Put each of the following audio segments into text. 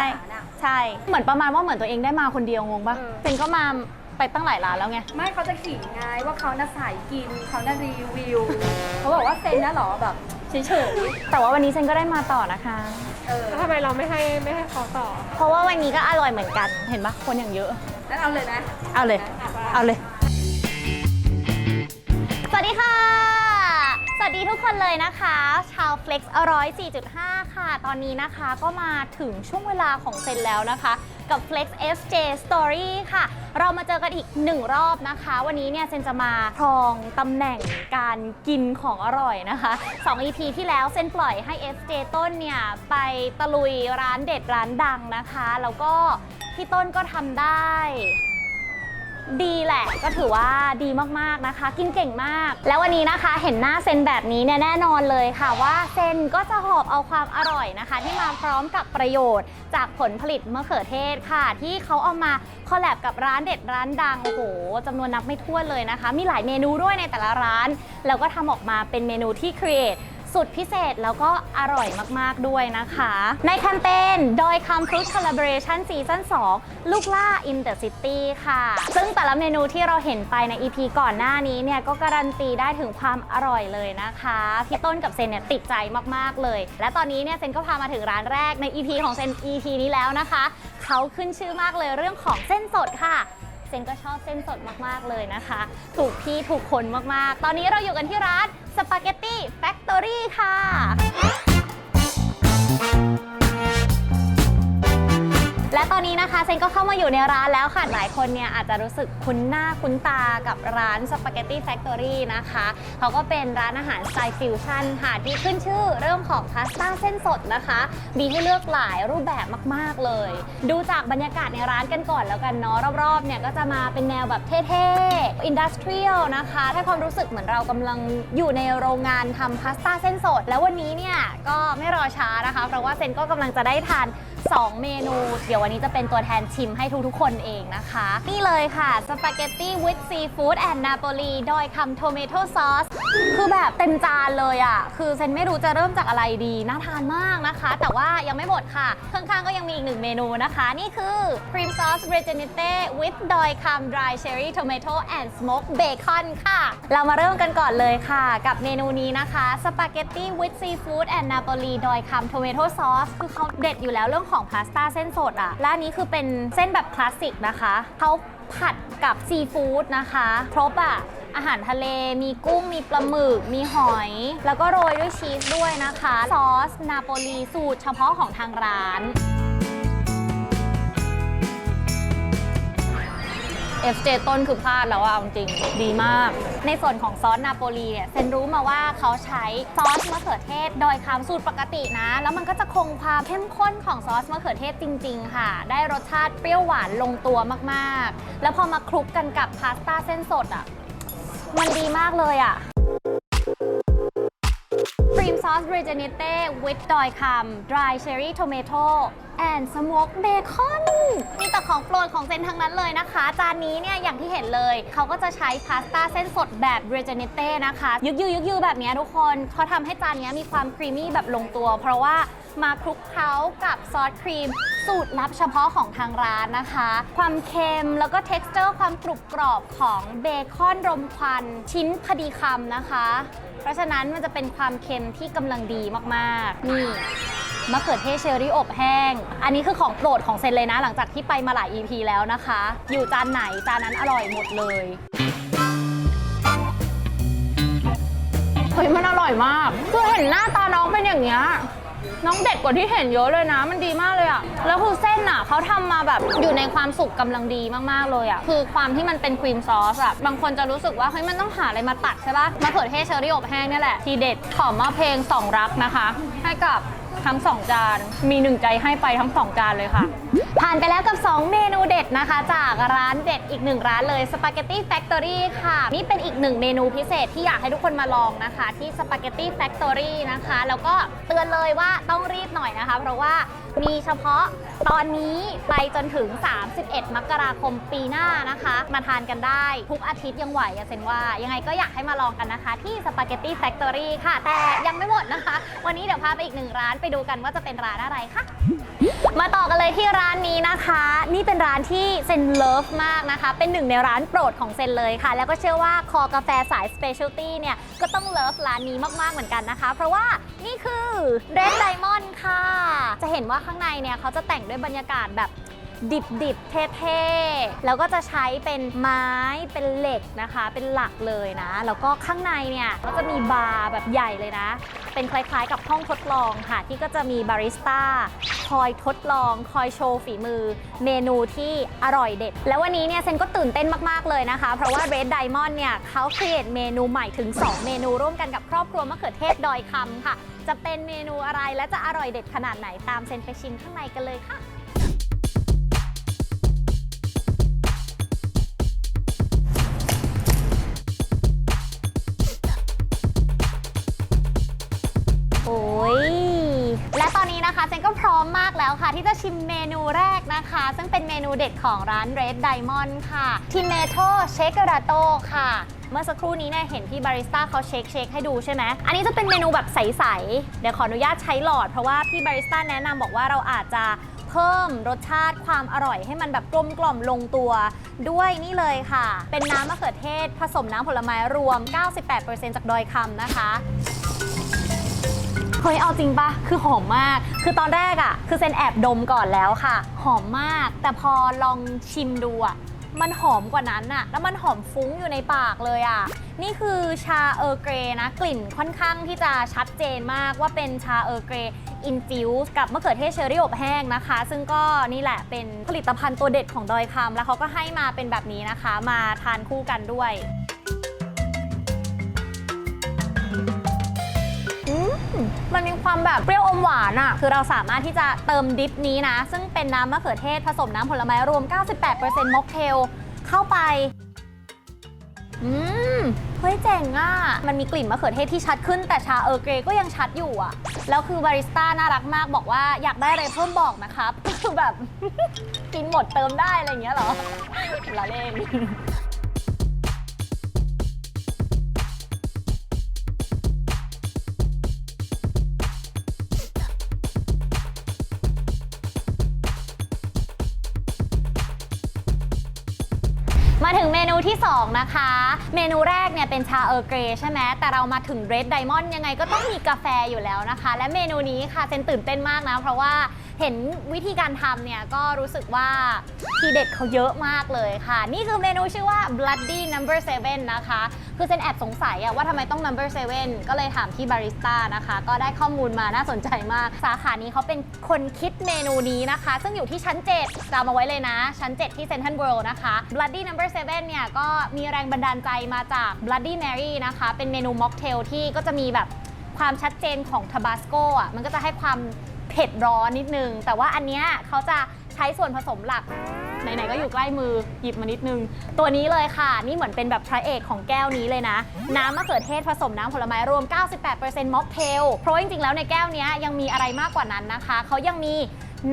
ช่อาหารอะใช่ เหมือนประมาณว่าเหมือนตัวเองได้มาคนเดียวงงปะเออเซนก็มาไปตั้งหลายร้านแล้วไง ไม่เขาจะขิงไงว่าเขาน่ะสายกินเขาน่ะรีวิวเขาบอกว่าเซนน่ะเหรอแบบเฉยแต่ว่าวันนี้เซนก็ได้มาต่อนะคะ ๆเออแล้วทำไมเราไม่ให้ไม่ให้เขาต่อ เพราะว่าวันนี้ก็อร่อยเหมือนกัน เห็นปะคนอย่างเยอะงั้นเอาเลยนะ เอาเลย เอาเลย สวัสดีค่ะ สวัสดีทุกคนเลยนะคะ ชาว Flex อร่อย4.5 ค่ะ ตอนนี้นะคะก็มาถึงช่วงเวลาของเซนแล้วนะคะ กับ Flex FJ Story ค่ะ เรามาเจอกันอีกหนึ่งรอบนะคะ วันนี้เนี่ยเซนจะมาครองตำแหน่งการกินของอร่อยนะคะ 2 EP ที่แล้วเซนปล่อยให้ FJ ต้นเนี่ย ไปตะลุยร้านเด็ดร้านดังนะคะ แล้วก็พี่ต้นก็ทำได้ ดีแหละก็ถือว่าดีมากๆนะคะ กินเก่งมาก แล้ววันนี้นะคะเห็นหน้าเซนแบบนี้เนี่ยแน่นอนเลยค่ะว่าเซนก็จะหอบเอาความอร่อยนะคะ ที่มาพร้อมกับประโยชน์ จากผลผลิตมะเขือเทศค่ะ ที่เขาเอามาคอลแลบกับร้านเด็ดร้านดังโอ้โหจำนวนนับไม่ถ้วนเลยนะคะ มีหลายเมนูด้วยในแต่ละร้าน แล้วก็ทำออกมาเป็นเมนูที่ครีเอท สุดพิเศษแล้วก็อร่อยมากๆด้วยนะคะ ในแคมเปญดอยคำฟรุตคอลลาบเรชันซีซั่น2ลูกล่า in the city ค่ะ ซึ่งแต่ละเมนูที่เราเห็นไปใน EP ก่อนหน้านี้เนี่ยก็การันตีได้ถึงความอร่อยเลยนะคะ พี่ต้นกับเซนเนี่ยติดใจมากๆเลย และตอนนี้เนี่ยเซนก็พามาถึงร้านแรกใน EP ของเซน EP นี้แล้วนะคะ เขาขึ้นชื่อมากเลยเรื่องของเส้นสดค่ะเซนก็ชอบเส้นสดมากๆเลยนะคะ ถูกที่ถูกคนมากๆ ตอนนี้เราอยู่กันที่ร้าน สปาเกตตี้แฟคทอรี่ค่ะและ นนี้นะคะเซนก็เข้ามาอยู่ในร้านแล้วค่ะ หลายคนเนี่ยอาจจะรู้สึกคุ้นหน้าคุ้นตากับร้านสปาเกตตี้แฟคทอรี่นะคะ เขาก็เป็นร้านอาหารสไตล์ฟิวชั่นค่ะ ที่ขึ้นชื่อเรื่องของพาสต้าเส้นสดนะคะ มีให้เลือกหลายรูปแบบมากๆเลย ดูจากบรรยากาศในร้านกันก่อนแล้วกันเนาะรอบๆเนี่ยก็จะมาเป็นแนวแบบเท่ๆอินดัสเทรียลนะคะให้ความรู้สึกเหมือนเรากำลังอยู่ในโรงงานทำพาสต้าเส้นสด แล้ววันนี้เนี่ยก็ไม่รอช้านะคะ เพราะว่าเซนก็กำลังจะได้ทาน 2 เมนู เดี๋ยววันนี้จะเป็นตัวแทนชิมให้ทุกๆคนเองนะคะ นี่เลยค่ะสปาเกตตี้วิ h ซีฟู้ดแอนด์นาโปลีดอยคำโทเมโตซอสคือแบบเต็มจานเลยอะ่ะ คือเซนไม่รู้จะเริ่มจากอะไรดี น่าทานมากนะคะ แต่ว่ายังไม่หมดค่ะ ข้างๆก็ยังมีอีกหนึ่งเมนูนะคะ นี่คือครีมซอสเรเจเนเต้ with ดอยคำ dry cherry tomato and smoked bacon ค่ะ เรามาเริ่มกันก่อนเลยค่ะ กับเมนูนี้นะคะสปาเกตตี้วิ h ซีฟู้ดแอนด์นาโปลีดอยคำโทเมโตซอสคือเขาเด็ดอยู่แล้วเรื่องของพาสต้าเส้นสดอะและอันนี้คือเป็นเส้นแบบคลาสสิกนะคะ เขาผัดกับซีฟู้ดนะคะ ครบอะอาหารทะเล มีกุ้ง มีปลาหมึก มีหอย แล้วก็โรยด้วยชีสด้วยนะคะ ซอส นาโปลีสูตรเฉพาะของทางร้าน FJ ต้นคือพลาดแล้วอะเอาจริงดีมาก ในส่วนของซอสนาโปลีเนี่ยเซนรู้มาว่าเขาใช้ซอสมะเขือเทศโดยคำสูตรปกตินะ แล้วมันก็จะคงความเข้มข้นของซอสมะเขือเทศจริง ๆ ค่ะ ได้รสชาติเปรี้ยวหวานลงตัวมากๆ แล้วพอมาคลุกกันกับพาสต้าเส้นสดอะมันดีมากเลยอะ อสเรเจเนเต้วิดดอยคำ dry cherry tomato and smoked bacon มีแต่ของโปรดของเซนทั้งนั้นเลยนะคะ จานนี้เนี่ยอย่างที่เห็นเลย เขาก็จะใช้พาสต้าเส้นสดแบบเรเจเนเต้นะคะ ยึกยือยึกยือแบบนี้ทุกคนเขาทำให้จานนี้มีความครีมมี่แบบลงตัว เพราะว่า มาคลุกเคล้ากับซอสครีม สูตรลับเฉพาะของทางร้านนะคะ ความเค็มแล้วก็ t e x t อร์ความกรุบกรอบของเบคอนรมควันชิ้นพอดีคำนะคะ เพราะฉะนั้นมันจะเป็นความเค็มที่กำลังดีมากๆ นี่มะเขือเทศเชอรี่อบแห้ง อันนี้คือของโปรดของเซนเลยนะ หลังจากที่ไปมาหลาย EP แล้วนะคะ อยู่จานไหนจานนั้นอร่อยหมดเลยเฮ้ยมันอร่อยมาก คือเห็นหน้าตาน้องเป็นอย่างเงี้ย น้องเด็ดกว่าที่เห็นเยอะเลยนะ มันดีมากเลยอะแล้วคือเส้นอะเขาทำมาแบบอยู่ในความสุกกำลังดีมากๆเลยอะคือความที่มันเป็นครีมซอสอะบางคนจะรู้สึกว่าเฮ้ยมันต้องหาอะไรมาตัดใช่ปะมะเขือเทศเชอรี่อบแห้งนี่แหละทีเด็ดขอมอบเพลงสองรักนะคะ ให้กับ ทั้งสองจาน มีหนึ่งใจให้ไปทั้งสองจานเลยค่ะ ผ่านไปแล้วกับ 2 เมนูเด็ดนะคะ จากร้านเด็ดอีกหนึ่งร้านเลยสปาเกตตี้แฟคทอรี่ค่ะ นี่เป็นอีกหนึ่งเมนูพิเศษที่อยากให้ทุกคนมาลองนะคะ ที่สปาเกตตี้แฟคทอรี่นะคะ แล้วก็เตือนเลยว่าต้องรีบหน่อยอยนะคะ เพราะว่ามีเฉพาะตอนนี้ไปจนถึง 31 มกราคมปีหน้านะคะ มาทานกันได้ ทุกอาทิตย์ยังไหวอะเซนว่า ยังไงก็อยากให้มาลองกันนะคะ ที่ Spaghetti Factory ค่ะ แต่ยังไม่หมดนะคะ วันนี้เดี๋ยวพาไปอีกหนึ่งร้านไปดูกันว่าจะเป็นร้านอะไรค่ะมาต่อกันเลยที่ร้านนี้นะคะ นี่เป็นร้านที่เซนเลิฟมากนะคะ เป็นหนึ่งในร้านโปรดของเซนเลยค่ะ แล้วก็เชื่อว่าคอกาแฟสายสเปเชียลตี้เนี่ยก็ต้องเลิฟร้านนี้มากๆเหมือนกันนะคะ เพราะว่านี่คือ Red Diamond ค่ะ ห็นว่าข้างในเนี่ยเขาจะแต่งด้วยบรรยากาศแบบดิบดิบๆเท่ๆ แล้วก็จะใช้เป็นไม้เป็นเหล็กนะคะ เป็นหลักเลยนะ แล้วก็ข้างในเนี่ยก็จะมีบาร์แบบใหญ่เลยนะ เป็นคล้ายๆ กับห้องทดลองค่ะ ที่ก็จะมีบาริสต้าคอยทดลอง คอยโชว์ฝีมือ เมนูที่อร่อยเด็ด แล้ววันนี้เนี่ยเซนก็ตื่นเต้นมากๆเลยนะคะ เพราะว่า Red Diamond เนี่ยเขาครีเอทเมนูใหม่ถึง 2 เมนูร่วมกันกับครอบครัวมะเขือเทศดอยคำค่ะ จะเป็นเมนูอะไรและจะอร่อยเด็ดขนาดไหนตามเซนไปชิมข้างในกันเลยค่ะ โอ้ย และตอนนี้นะคะเจนก็พร้อมมากแล้วค่ะ ที่จะชิมเมนูแรกนะคะ ซึ่งเป็นเมนูเด็ดของร้าน Red Diamond ค่ะทิเมโตเชคกราโตค่ะ เมื่อสักครู่นี้เนี่ยเห็นพี่บาริสต้าเขาเช็คเช็คให้ดูใช่ไหม อันนี้จะเป็นเมนูแบบใส ๆ เดี๋ยวขออนุญาตใช้หลอด เพราะว่าพี่บาริสต้าแนะนำบอกว่าเราอาจจะเพิ่มรสชาติความอร่อยให้มันแบบกลมกล่อมลงตัวด้วยนี่เลยค่ะ เป็นน้ำมะเขือเทศ ผสมน้ำผลไม้รวม 98%จากดอยคำนะคะ เฮ้ยเอาจริงปะคือหอมมาก คือตอนแรกอะคือเซนแอบดมก่อนแล้วค่ะ หอมมาก แต่พอลองชิมดูอะมันหอมกว่านั้นอะแล้วมันหอมฟุ้งอยู่ในปากเลยอะนี่คือชาเออร์เกรนะ กลิ่นค่อนข้างที่จะชัดเจนมากว่าเป็นชาเออร์เกรอินฟิวส์กับมะเขือเทศเชอร์รี่อบแห้งนะคะ ซึ่งก็นี่แหละเป็นผลิตภัณฑ์ตัวเด็ดของดอยคำแล้วเขาก็ให้มาเป็นแบบนี้นะคะ มาทานคู่กันด้วย มันมีความแบบเปรี้ยวอมหวานอะ่ะ คือเราสามารถที่จะเติมดิฟนี้นะ ซึ่งเป็นน้ำมะเขือเทศผสมน้ำผลไม้รวม 98%ม็อกเทลเข้าไป อืมเฮ้ยเจ๋งอะ่ะ มันมีกลิ่นมะเขือเทศที่ชัดขึ้นแต่ชาเออร์เกรก็ยังชัดอยู่อะ่ะ แล้วคือบาริสต้าน่ารักมากบอกว่าอยากได้อะไรเพิ่มบอกนะครับ คือแบบ กินหมดเติมได้อะไรอย่างเงี้ยเหรอละเล่น 2 นะคะ เมนูแรกเนี่ยเป็นชาเออร์เกรใช่ไหมแต่เรามาถึงเรดไดมอนด์ยังไงก็ต้องมีกาแฟอยู่แล้วนะคะ และเมนูนี้ค่ะเซนตื่นเต้นมากนะ เพราะว่า เห็นวิธีการทำเนี่ยก็รู้สึกว่าทีเด็ดเขาเยอะมากเลยค่ะ นี่คือเมนูชื่อว่า bloody number 7นะคะ คือเซนแอบสงสัยว่าทำไมต้อง number 7ก็เลยถามที่บาริสต้านะคะ ก็ได้ข้อมูลมาน่าสนใจมาก สาขานี้เขาเป็นคนคิดเมนูนี้นะคะ ซึ่งอยู่ที่ชั้น7จำเอาไว้เลยนะ ชั้น 7 ที่เซนทรัลเวิลด์นะคะ bloody number 7เนี่ยก็มีแรงบันดาลใจมาจาก bloody mary นะคะ เป็นเมนูม็อกเทลที่ก็จะมีแบบความชัดเจนของทาบาสโกอะมันก็จะให้ความ เผ็ดร้อนนิดนึง แต่ว่าอันเนี้ยเขาจะใช้ส่วนผสมหลักไหนๆก็อยู่ใกล้มือหยิบมานิดนึง ตัวนี้เลยค่ะ นี่เหมือนเป็นแบบพระเอกของแก้วนี้เลยนะ น้ำมะเขือเทศผสมน้ำผลไม้รวม 98%ม็อกเทลเพราะจริงๆแล้วในแก้วเนี้ยยังมีอะไรมากกว่านั้นนะคะเขายังมี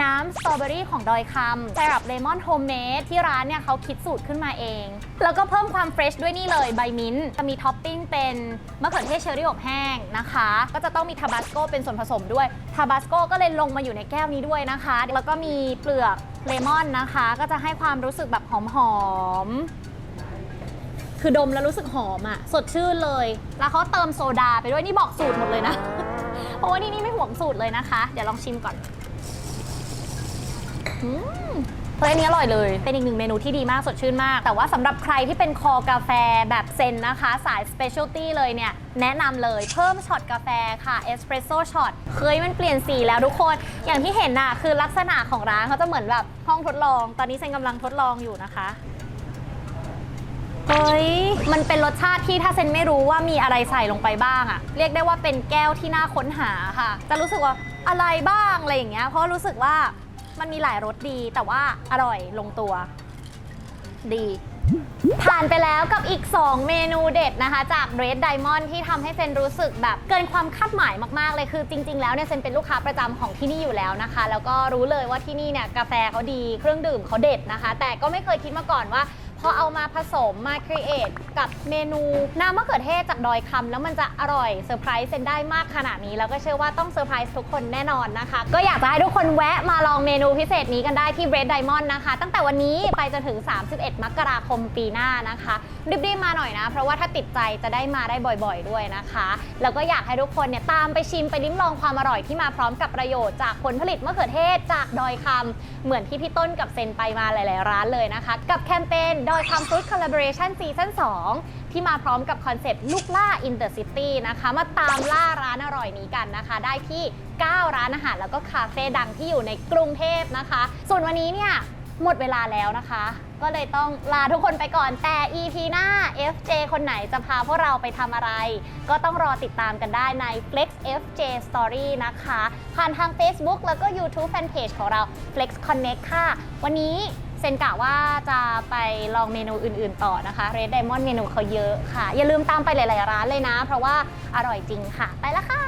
น้ำสตรอเบอรี่ของดอยคำไซรัปเลมอนโฮมเมดที่ร้านเนี่ยเขาคิดสูตรขึ้นมาเอง แล้วก็เพิ่มความเฟรชด้วยนี่เลยใบมิ้นท์จะมีท็อปปิ้งเป็นมะเขือเทศเชอร์รี่อบแห้งนะคะ ก็จะต้องมีทาบาสโกเป็นส่วนผสมด้วยทาบาสโกก็เลยลงมาอยู่ในแก้วนี้ด้วยนะคะ แล้วก็มีเปลือกเลมอนนะคะ ก็จะให้ความรู้สึกแบบหอมๆคือดมแล้วรู้สึกหอมอะสดชื่นเลย แล้วเขาเติมโซดาไปด้วยนี่บอกสูตรหมดเลยนะเพราะว่านี่นี่ไม่ห่วงสูตรเลยนะคะ เดี๋ยวลองชิมก่อน อืมเฮ้ยอันนี้อร่อยเลย เป็นอีกหนึ่งเมนูที่ดีมากสดชื่นมาก แต่ว่าสำหรับใครที่เป็นคอกาแฟแบบเซนนะคะ สายสเปเชียลตี้เลยเนี่ย แนะนำเลยเพิ่มช็อตกาแฟค่ะเอสเปรสโซ่ช็อตเฮ้ยมันเปลี่ยนสีแล้วทุกคน อย่างที่เห็นน่ะคือลักษณะของร้านเขาจะเหมือนแบบห้องทดลอง ตอนนี้เซนกำลังทดลองอยู่นะคะ เฮ้ย มันเป็นรสชาติที่ถ้าเซนไม่รู้ว่ามีอะไรใส่ลงไปบ้างอะเรียกได้ว่าเป็นแก้วที่น่าค้นหาค่ะ จะรู้สึกว่าอะไรบ้างอะไรอย่างเงี้ย เพราะรู้สึกว่า มันมีหลายรสดีแต่ว่าอร่อยลงตัว ดี ผ่านไปแล้วกับอีก 2 เมนูเด็ดนะคะ จาก Red Diamond ที่ทำให้เซนรู้สึกแบบเกินความคาดหมายมาก ๆ เลยคือจริง ๆ แล้วเนี่ยเซนเป็นลูกค้าประจำของที่นี่อยู่แล้วนะคะ แล้วก็รู้เลยว่าที่นี่เนี่ยกาแฟเขาดีเครื่องดื่มเขาเด็ดนะคะ แต่ก็ไม่เคยคิดมาก่อนว่า อเอามาผสมมาครีเอทกับเมนูน้ำมะเขือเทศจากดอยคำแล้วมันจะอร่อยเซอร์ไพรส์เซนได้มากขนาดนี้ แล้วก็เชื่อว่าต้องเซอร์ไพรส์ทุกคนแน่นอนนะคะ ก็อยากจะให้ทุกคนแวะมาลองเมนูพิเศษนี้กันได้ที่ Bread Diamond นะคะ ตั้งแต่วันนี้ไปจนถึง 31 มกราคมปีหน้านะคะรีบๆมาหน่อยนะ เพราะว่าถ้าติดใจจะได้มาได้บ่อยๆด้วยนะคะ แล้วก็อยากให้ทุกคนเนี่ยตามไปชิมไปลิ้มลองความอร่อยที่มาพร้อมกับประโยชน์จากผลผลิตมะเขือเทศจากดอยคำเหมือนที่พี่ต้นกับเซนไปมาหลาย ๆ ร้านเลยนะคะ กับแคมเปญดอยคำฟรุตคอลลาบอร์เรชันซีซั่น2 ที่มาพร้อมกับคอนเซปต์ลูกล่าอินเตอร์ซิตี้นะคะ มาตามล่าร้านอร่อยนี้กันนะคะ ได้ที่ 9 ร้านอาหารแล้วก็คาเฟ่ดังที่อยู่ในกรุงเทพนะคะ ส่วนวันนี้เนี่ยหมดเวลาแล้วนะคะ ก็เลยต้องลาทุกคนไปก่อนแต่ EP หน้า FJ คนไหนจะพาพวกเราไปทำอะไร ก็ต้องรอติดตามกันได้ใน Flex FJ Story นะคะ ผ่านทาง Facebook แล้วก็ YouTube Fanpage ของเรา Flex Connect ค่ะ วันนี้ เซนกะว่าจะไปลองเมนูอื่นๆต่อนะคะ Red Diamond เมนูเขาเยอะค่ะ อย่าลืมตามไปหลายๆร้านเลยนะ เพราะว่าอร่อยจริงค่ะ ไปแล้วค่ะ